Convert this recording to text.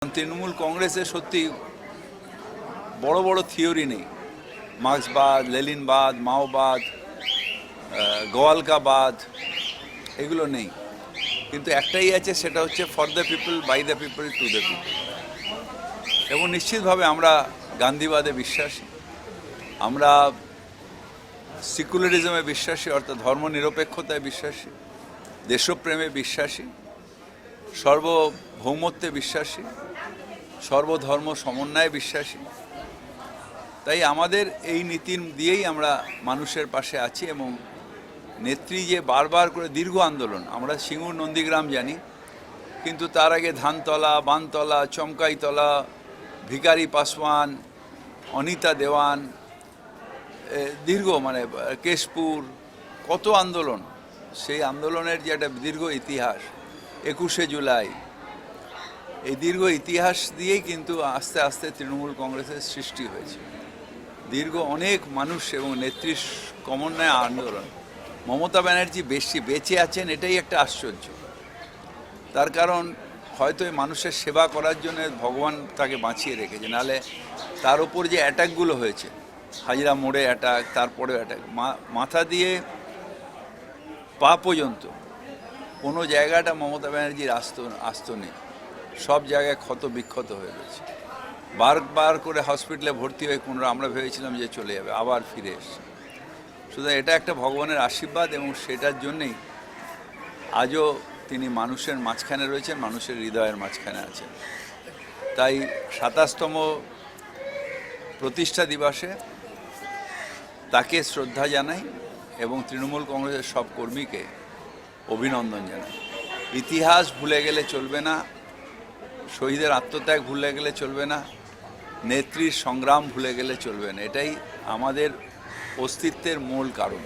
তৃণমূল কংগ্রেসে সত্যি বড় বড় থিওরি নেই। মার্ক্সবাদ লেলিনবাদ মাওবাদ গোয়ালকাবাদ, এগুলো নেই। কিন্তু একটাই আছে, সেটা হচ্ছে for the people by the people to the people এবং নিশ্চিতভাবে আমরা গান্ধীবাদে বিশ্বাসী। আমরা সিকুলারিজমে বিশ্বাসী, অর্থাৎ ধর্মনিরপেক্ষতায় বিশ্বাসী, দেশপ্রেমে বিশ্বাসী। সর্বভৌমত্বে বিশ্বাসী, সর্বধর্ম সমন্বয়ে বিশ্বাসী। তাই আমাদের এই নীতি দিয়েই আমরা মানুষের পাশে আছি এবং নেত্রী যে বারবার করে দীর্ঘ আন্দোলন, আমরা সিঙ্গুর নন্দীগ্রাম জানি, কিন্তু তার আগে ধানতলা, বানতলা, চমকাইতলা ভিকারি পাসওয়ান, অনিতা দেওয়ান দীর্ঘ মানে কেশপুর, কত আন্দোলন, সেই আন্দোলনের যে একটা দীর্ঘ ইতিহাস একুশে জুলাই। এই দীর্ঘ ইতিহাস দিয়েই কিন্তু আস্তে আস্তে তৃণমূল কংগ্রেসের সৃষ্টি হয়েছে। দীর্ঘ অনেক মানুষ এবং নেত্রী সমন্বয় আন্দোলন। মমতা ব্যানার্জি বেশি বেঁচে আছেন, এটাই একটা আশ্চর্য। তার কারণ, হয়তো এই মানুষের সেবা করার জন্য ভগবান তাকে বাঁচিয়ে রেখেছে। নাহলে তার উপর যে অ্যাটাকগুলো হয়েছে, হাজিরা মোড়ে অ্যাটাক তারপরে অ্যাটাক মাথা দিয়ে পা পর্যন্ত কোনো জায়গাটা মমতা ব্যানার্জির আস্ত আস্ত নেই। সব জায়গায় ক্ষত বিক্ষত হয়ে রয়েছে বারবার করে হসপিটালে ভর্তি হয়ে কোনো আমরা ভেবেছিলাম যে চলে যাবে, আবার ফিরে এসছে। সুতরাং এটা একটা ভগবানের আশীর্বাদ এবং সেটার জন্যেই আজও তিনি মানুষের মাঝখানে রয়েছেন, মানুষের হৃদয়ের মাঝখানে আছেন। তাই সাতাশতম প্রতিষ্ঠা দিবসে তাকে শ্রদ্ধা জানাই এবং তৃণমূল কংগ্রেসের সব কর্মীকে অভিনন্দন জানাই। ইতিহাস ভুলে গেলে চলবে না, শহীদের আত্মত্যাগ ভুলে গেলে চলবে না, নেত্রীর সংগ্রাম ভুলে গেলে চলবে না। এটাই আমাদের অস্তিত্বের মূল কারণ।